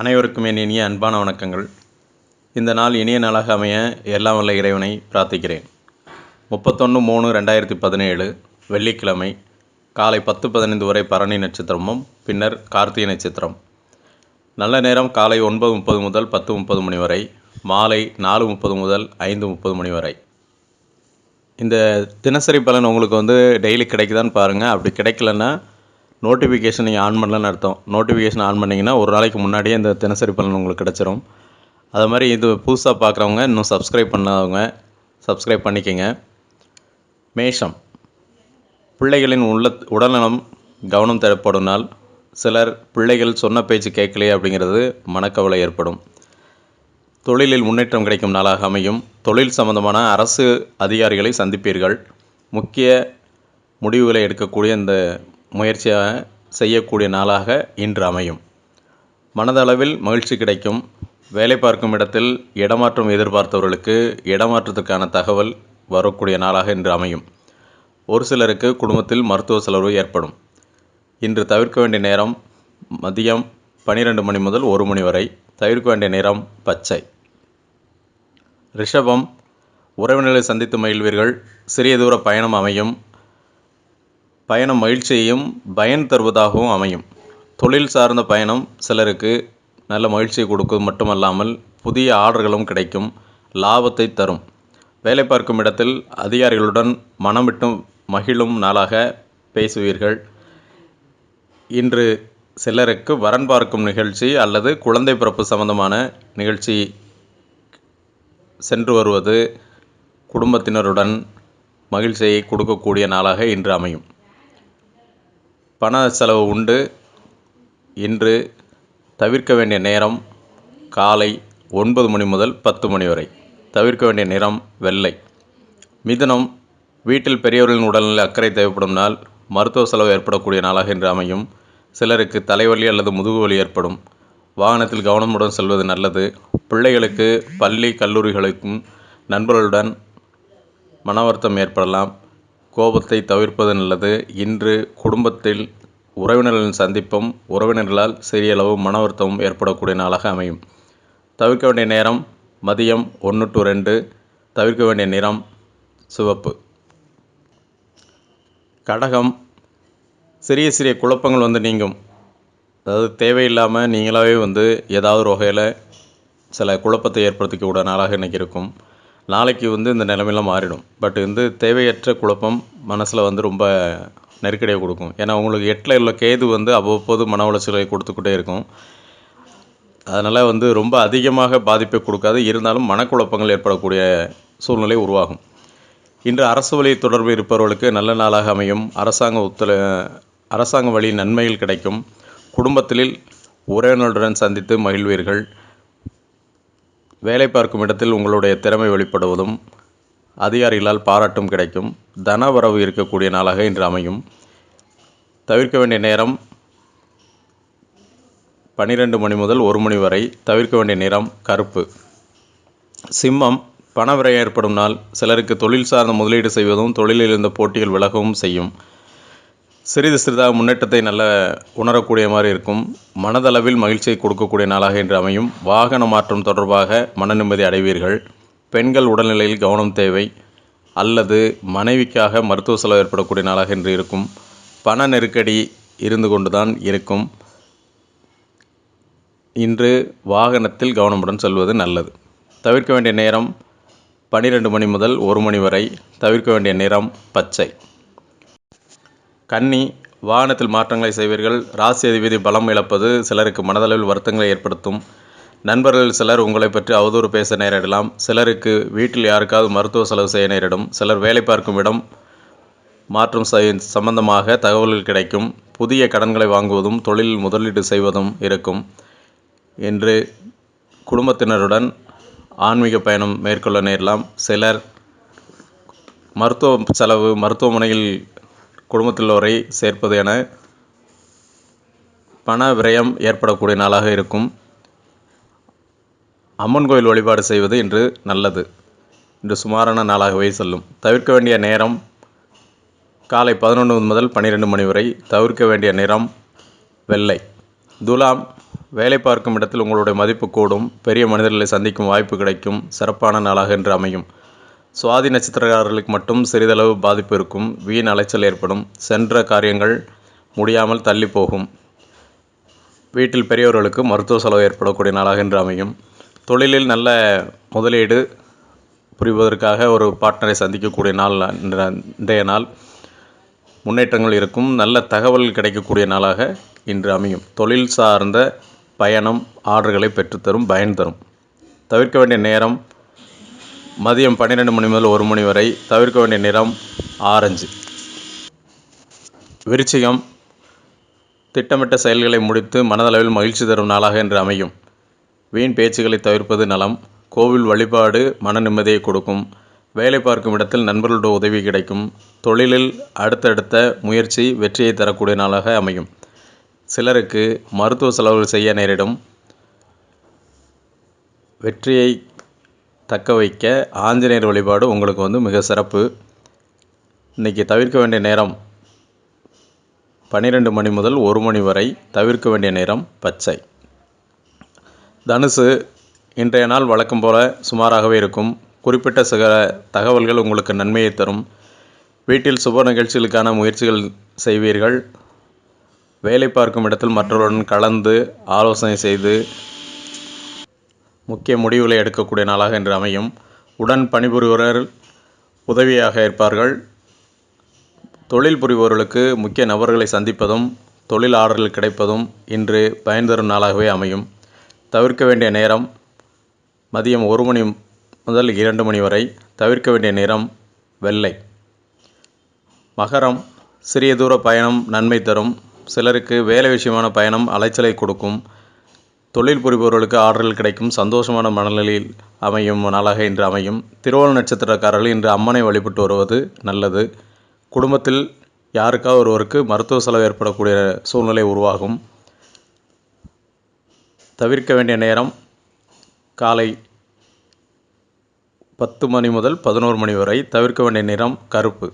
அனைவருக்கும் என் இனிய அன்பான வணக்கங்கள். இந்த நாள் இனிய நாளாக அமைய எல்லாம் வல்ல இறைவனை பிரார்த்திக்கிறேன். முப்பத்தொன்று மூணு ரெண்டாயிரத்தி பதினேழு வெள்ளிக்கிழமை காலை பத்து பதினைந்து வரை பரணி நட்சத்திரமும் பின்னர் கார்த்திகை நட்சத்திரம். நல்ல நேரம் காலை ஒன்பது முப்பது முதல் பத்து முப்பது மணி வரை மாலை நாலு முப்பது முதல் ஐந்து முப்பது மணி வரை. இந்த தினசரி பலன் உங்களுக்கு வந்து டெய்லி கிடைக்குதான்னு பாருங்கள் அப்படி கிடைக்கலன்னா நோட்டிஃபிகேஷன் நீங்கள் ஆன் பண்ணலன்னு அர்த்தம். நோட்டிஃபிகேஷன் ஆன் பண்ணிங்கன்னா ஒரு நாளைக்கு முன்னாடியே இந்த தினசரி பலன் உங்களுக்கு கிடச்சிரும். அது மாதிரி இது புதுசாக பார்க்குறவங்க இன்னும் சப்ஸ்கிரைப் பண்ணாதவங்க சப்ஸ்கிரைப் பண்ணிக்கோங்க. மேஷம். பிள்ளைகளின் உள்ள உடல்நலம் கவனம் தேவைப்படும் நாள். சிலர் பிள்ளைகள் சொன்ன பேச்சு கேட்கலையே அப்படிங்கிறது மனக்கவலை ஏற்படும். தொழிலில் முன்னேற்றம் கிடைக்கும் நாளாக அமையும். தொழில் சம்பந்தமான அரசு அதிகாரிகளை சந்திப்பீர்கள். முக்கிய முடிவுகளை எடுக்கக்கூடிய இந்த முயற்சியாக செய்யக்கூடிய நாளாக இன்று அமையும். மனதளவில் மகிழ்ச்சி கிடைக்கும். வேலை பார்க்கும் இடத்தில் இடமாற்றம் எதிர்பார்த்தவர்களுக்கு இடமாற்றத்துக்கான தகவல் வரக்கூடிய நாளாக இன்று அமையும். ஒரு சிலருக்கு குடும்பத்தில் மருத்துவ செலவு ஏற்படும். இன்று தவிர்க்க வேண்டிய நேரம் மதியம் பனிரெண்டு மணி முதல் ஒரு மணி வரை தவிர்க்க வேண்டிய நேரம் பச்சை. ரிஷபம் உறவினர்களை சந்தித்து மகிழ்வீர்கள். சிறிய தூர பயணம் அமையும். பயணம் மகிழ்ச்சியையும் பயன் தருவதாகவும் அமையும். தொழில் சார்ந்த பயணம் சிலருக்கு நல்ல மகிழ்ச்சியை கொடுக்கும். மட்டுமல்லாமல் புதிய ஆர்டர்களும் கிடைக்கும். லாபத்தை தரும். வேலை பார்க்கும் இடத்தில் அதிகாரிகளுடன் மனம் விட்டு மகிழும் நாளாக பேசுவீர்கள். இன்று சிலருக்கு வரன் பார்க்கும் நிகழ்ச்சி அல்லது குழந்தை பிறப்பு சம்பந்தமான நிகழ்ச்சி சென்று வருவது குடும்பத்தினருடன் மகிழ்ச்சியை கொடுக்கக்கூடிய நாளாக இன்று அமையும். பண செலவு உண்டு. இன்று தவிர்க்க வேண்டிய நேரம் காலை ஒன்பது மணி முதல் பத்து மணி வரை. தவிர்க்க வேண்டிய நிறம் வெள்ளை. மிதனம் வீட்டில் பெரியவர்களின் உடல்நிலை அக்கறை தேவைப்படும் நாள் மருத்துவ செலவு ஏற்படக்கூடிய நாளாக இன்று அமையும். சிலருக்கு தலைவலி அல்லது முதுகு வலி ஏற்படும். வாகனத்தில் கவனமுடன் செல்வது நல்லது. பிள்ளைகளுக்கு பள்ளி கல்லூரிகளுக்கும் நண்பர்களுடன் மனவருத்தம் ஏற்படலாம். கோபத்தை தவிர்ப்பது நல்லது. இன்று குடும்பத்தில் உறவினர்களின் சந்திப்பும் உறவினர்களால் சிறியளவு மன வருத்தமும் ஏற்படக்கூடிய நாளாக அமையும். தவிர்க்க வேண்டிய நேரம் மதியம் ஒன்று டு ரெண்டு. தவிர்க்க வேண்டிய நிறம் சிவப்பு. கடகம். சிறிய சிறிய குழப்பங்கள் வந்து நீங்கும். அதாவது தேவையில்லாமல் நீங்களாகவே வந்து ஏதாவது ஒரு வகையில் சில குழப்பத்தை ஏற்படுத்திக்க கூட நாளாக இன்றைக்கி இருக்கும். நாளைக்கு வந்து இந்த நிலைமையெல்லாம் மாறிடும். பட் வந்து தேவையற்ற குழப்பம் மனசில் வந்து ரொம்ப நெருக்கடியை கொடுக்கும். ஏன்னா உங்களுக்கு எட்டில் உள்ள கேது வந்து அவ்வப்போது மன உளைச்சலை கொடுத்துக்கிட்டே இருக்கும். அதனால் வந்து ரொம்ப அதிகமாக பாதிப்பை கொடுக்காது. இருந்தாலும் மனக்குழப்பங்கள் ஏற்படக்கூடிய சூழ்நிலை உருவாகும். இன்று அரசு வழி தொடர்பு இருப்பவர்களுக்கு நல்ல நாளாக அமையும். அரசாங்க ஒத்துழை அரசாங்க வழி நன்மைகள் கிடைக்கும். குடும்பத்தில் உறவினருடன் சந்தித்து மகிழ்வீர்கள். வேலை பார்க்கும் இடத்தில் உங்களுடைய திறமை வெளிப்படுவதும் அதிகாரிகளால் பாராட்டும் கிடைக்கும். தன வரவு இருக்கக்கூடிய நாளாக இன்று அமையும். தவிர்க்க வேண்டிய நேரம் பன்னிரெண்டு மணி முதல் ஒரு மணி வரை தவிர்க்க வேண்டிய நிறம் கருப்பு. சிம்மம் பண ஏற்படும் நாள். சிலருக்கு தொழில் சார்ந்த முதலீடு செய்வதும் தொழிலில் இருந்த போட்டிகள் விலகவும் செய்யும். சிறிது சிறிதாக முன்னேற்றத்தை நல்ல உணரக்கூடிய மாதிரி இருக்கும். மனதளவில் மகிழ்ச்சியை கொடுக்கக்கூடிய நாளாக இன்று அமையும். வாகன மாற்றம் தொடர்பாக மன நிம்மதி அடைவீர்கள். பெண்கள் உடல்நிலையில் கவனம் தேவை. அல்லது மனைவிக்காக மருத்துவ செலவு ஏற்படக்கூடிய நாளாக இன்று இருக்கும். பண நெருக்கடி இருந்து கொண்டுதான் இருக்கும். இன்று வாகனத்தில் கவனமுடன் செல்வது நல்லது. தவிர்க்க வேண்டிய நேரம் பன்னிரெண்டு மணி முதல் ஒரு மணி வரை தவிர்க்க வேண்டிய நிறம் பச்சை. கன்னி வாகனத்தில் மாற்றங்களை செய்வீர்கள். ராசி அதிபதி பலம் இழப்பது சிலருக்கு மனதளவில் வருத்தங்களை ஏற்படுத்தும். நண்பர்கள் சிலர் உங்களை பற்றி அவதூறு பேச நேரிடலாம். சிலருக்கு வீட்டில் யாருக்காவது மருத்துவ செலவு செய்ய நேரிடும். சிலர் வேலை பார்க்கும் இடம் மாற்றம் சம்பந்தமாக தகவல்கள் கிடைக்கும். புதிய கடன்களை வாங்குவதும் தொழிலில் முதலீடு செய்வதும் இருக்கும் என்று குடும்பத்தினருடன் ஆன்மீக பயணம் மேற்கொள்ள நேரலாம். சிலர் மருத்துவ செலவு மருத்துவமனையில் குடும்பத்திலோரை சேர்ப்பது என பண விரயம் ஏற்படக்கூடிய நாளாக இருக்கும். அம்மன் கோயில் வழிபாடு செய்வது இன்று நல்லது. இன்று சுமாரான நாளாகவே செல்லும். தவிர்க்க வேண்டிய நேரம் காலை பதினொன்று முதல் பன்னிரெண்டு மணி வரை தவிர்க்க வேண்டிய நிறம் வெள்ளை. துலாம் வேலை பார்க்கும் இடத்தில் உங்களுடைய மதிப்பு கூடும். பெரிய மனிதர்களை சந்திக்கும் வாய்ப்பு கிடைக்கும். சிறப்பான நாளாக என்று அமையும். சுவாதி நட்சத்திரக்காரர்களுக்கு மட்டும் சிறிதளவு பாதிப்பு இருக்கும். வீண் அலைச்சல் ஏற்படும். சென்ற காரியங்கள் முடியாமல் தள்ளி போகும். வீட்டில் பெரியவர்களுக்கு மருத்துவ செலவு ஏற்படக்கூடிய நாளாக என்று அமையும். தொழிலில் நல்ல முதலீடு புரிவதற்காக ஒரு பார்ட்னரை சந்திக்கக்கூடிய நாள் இன்றைய நாள். முன்னேற்றங்கள் இருக்கும். நல்ல தகவல் கிடைக்கக்கூடிய நாளாக இன்று அமையும். தொழில் சார்ந்த பயணம் ஆர்டர்களை பெற்றுத்தரும் பயன் தரும். தவிர்க்க வேண்டிய நேரம் மதியம் பன்னிரெண்டு மணி முதல் ஒரு மணி வரை தவிர்க்க வேண்டிய நிறம் ஆரஞ்சு. விருச்சிகம் திட்டமிட்ட செயல்களை முடித்து மனதளவில் மகிழ்ச்சி தரும் நாளாக என்று அமையும். வீண் பேச்சுகளை தவிர்ப்பது நலம். கோவில் வழிபாடு மன நிம்மதியை கொடுக்கும். வேலை பார்க்கும் இடத்தில் நண்பர்களுடைய உதவி கிடைக்கும். தொழிலில் அடுத்தடுத்த முயற்சி வெற்றியை தரக்கூடிய நாளாக அமையும். சிலருக்கு மருத்துவ செலவுகள் செய்ய நேரிடும். வெற்றியை தக்க வைக்க ஆஞ்சநேயர் வழிபாடு உங்களுக்கு வந்து மிக சிறப்பு. இன்றைக்கி தவிர்க்க வேண்டிய நேரம் பன்னிரெண்டு மணி முதல் ஒரு மணி வரை தவிர்க்க வேண்டிய நேரம் பச்சை. தனுசு இன்றைய நாள் வழக்கம் போல சுமாராகவே இருக்கும். குறிப்பிட்ட சில தகவல்கள் உங்களுக்கு நன்மையை தரும். வீட்டில் சுப நிகழ்ச்சிகளுக்கான முயற்சிகள் செய்வீர்கள். வேலை பார்க்கும் இடத்தில் மற்றவருடன் கலந்து ஆலோசனை செய்து முக்கிய முடிவுகளை எடுக்கக்கூடிய நாளாக இன்று அமையும். உடன் பணிபுரிவர் உதவியாக இருப்பார்கள். தொழில் புரிபவர்களுக்கு முக்கிய நபர்களை சந்திப்பதும் தொழில் ஆர்டர்கள் கிடைப்பதும் இன்று பயன் தரும் நாளாகவே அமையும். தவிர்க்க வேண்டிய நேரம் மதியம் ஒரு மணி முதல் இரண்டு மணி வரை தவிர்க்க வேண்டிய நேரம் வெள்ளை. மகரம் சிறிய தூர பயணம் நன்மை தரும். சிலருக்கு வேலை விஷயமான பயணம் அலைச்சலை கொடுக்கும். தொழில் புரிபவர்களுக்கு ஆர்டரில் கிடைக்கும் சந்தோஷமான மனநிலையில் அமையும் நாளாக இன்று அமையும். திருவோண நட்சத்திரக்காரர்கள் இன்று அம்மனை வழிபட்டு வருவது நல்லது. குடும்பத்தில் யாருக்கா ஒருவருக்கு மருத்துவ செலவு ஏற்படக்கூடிய சூழ்நிலை உருவாகும். தவிர்க்க வேண்டிய நேரம் காலை பத்து மணி முதல் பதினோரு மணி வரை தவிர்க்க வேண்டிய நிறம் கருப்பு.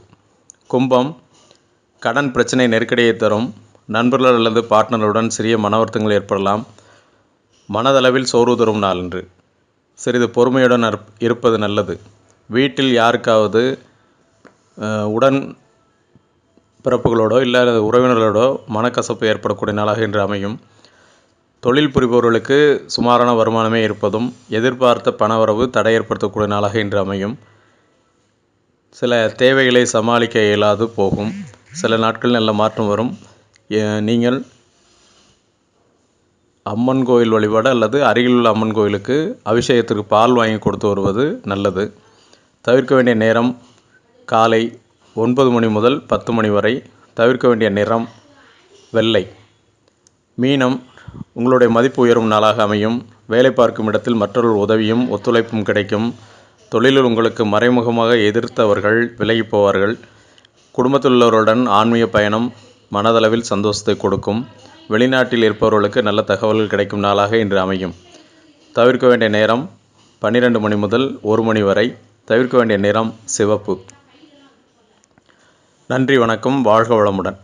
கும்பம் கடன் பிரச்சனை நெருக்கடியை தரும். நண்பர்கள் அல்லது பார்ட்னருடன் சிறிய மன வருத்தங்கள் ஏற்படலாம். மனதளவில் சோர்வு தரும் நாள் சிறிது பொறுமையுடன் இருப்பது நல்லது. வீட்டில் யாருக்காவது உடன் பிறப்புகளோடோ இல்லை உறவினர்களோடோ மனக்கசப்பு ஏற்படக்கூடிய நாளாக இன்று அமையும். தொழில் புரிபவர்களுக்கு சுமாரான வருமானமே இருப்பதும் எதிர்பார்த்த பணவரவு தடை ஏற்படுத்தக்கூடிய நாளாக இன்று அமையும். சில தேவைகளை சமாளிக்க இயலாது போகும். சில நாட்கள் நல்ல மாற்றம் வரும். நீங்கள் அம்மன் கோயில் வழிபாடு அல்லது அருகிலுள்ள அம்மன் கோயிலுக்கு அபிஷேகத்திற்கு பால் வாங்கி கொடுத்து வருவது நல்லது. தவிர்க்க வேண்டிய நேரம் காலை ஒன்பது மணி முதல் பத்து மணி வரை தவிர்க்க வேண்டிய நிறம் வெள்ளை. மீனம் உங்களுடைய மதிப்பு உயரும் நாளாக அமையும். வேலை பார்க்கும் இடத்தில் மற்றொரு உதவியும் ஒத்துழைப்பும் கிடைக்கும். தொழிலில் உங்களுக்கு மறைமுகமாக எதிர்த்தவர்கள் விலகி போவார்கள். குடும்பத்தில் உள்ளவருடன் ஆன்மீக பயணம் மனதளவில் சந்தோஷத்தை கொடுக்கும். வெளிநாட்டில் இருப்பவர்களுக்கு நல்ல தகவல்கள் கிடைக்கும் நாளாக இன்று அமையும். தவிர்க்க வேண்டிய நேரம் பன்னிரெண்டு மணி முதல் ஒரு மணி வரை தவிர்க்க வேண்டிய நிறம் சிவப்பு. நன்றி வணக்கம் வாழ்க வளமுடன்.